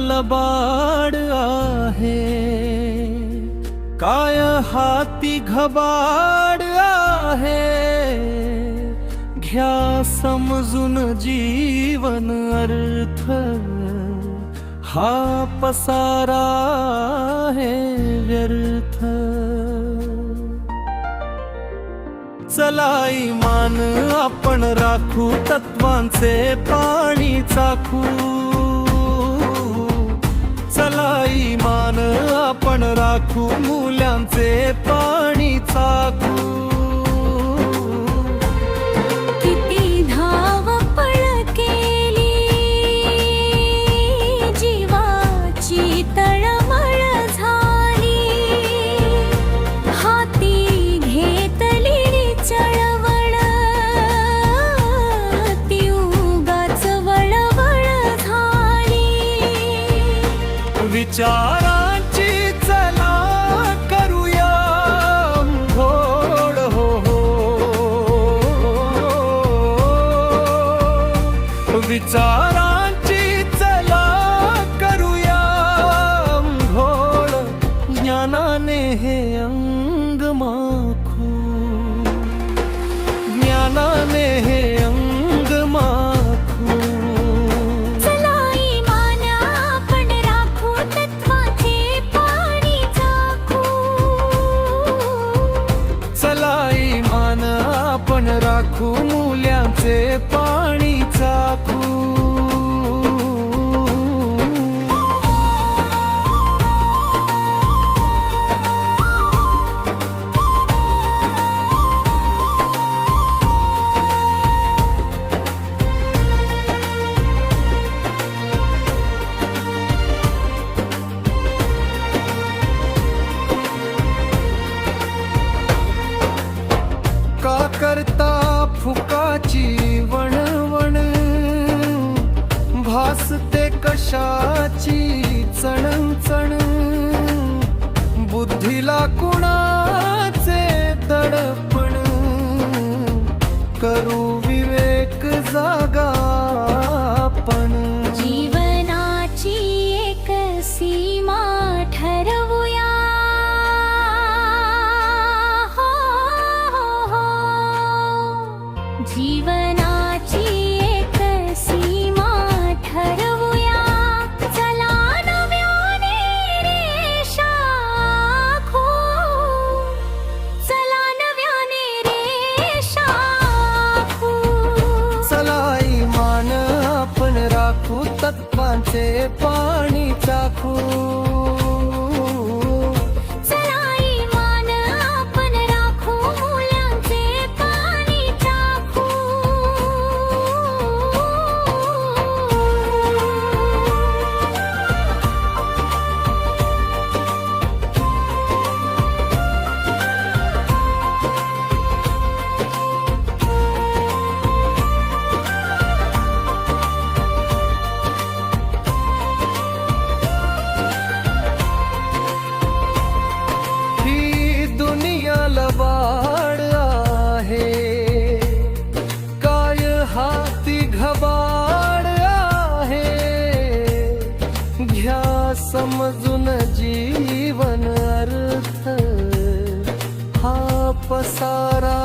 लबाड आहे काय हाती घबाड आहे घ्या समजून जीवन अर्थ हा पसारा आहे व्यर्थ. चलाई मान आपण राखू तत्वांचे पाणी चाखू चलाई मान आपण राखू मूल्यांचे विचारांची चला करूया. घोड हो हो. विचारा पाणी चाखू करता फुकाची वणवण. भासते कशाची चणचण राखू तत्वांचे पाणी घबाड आहे. घ्या समजून जीवन अर्थ. हा पसारा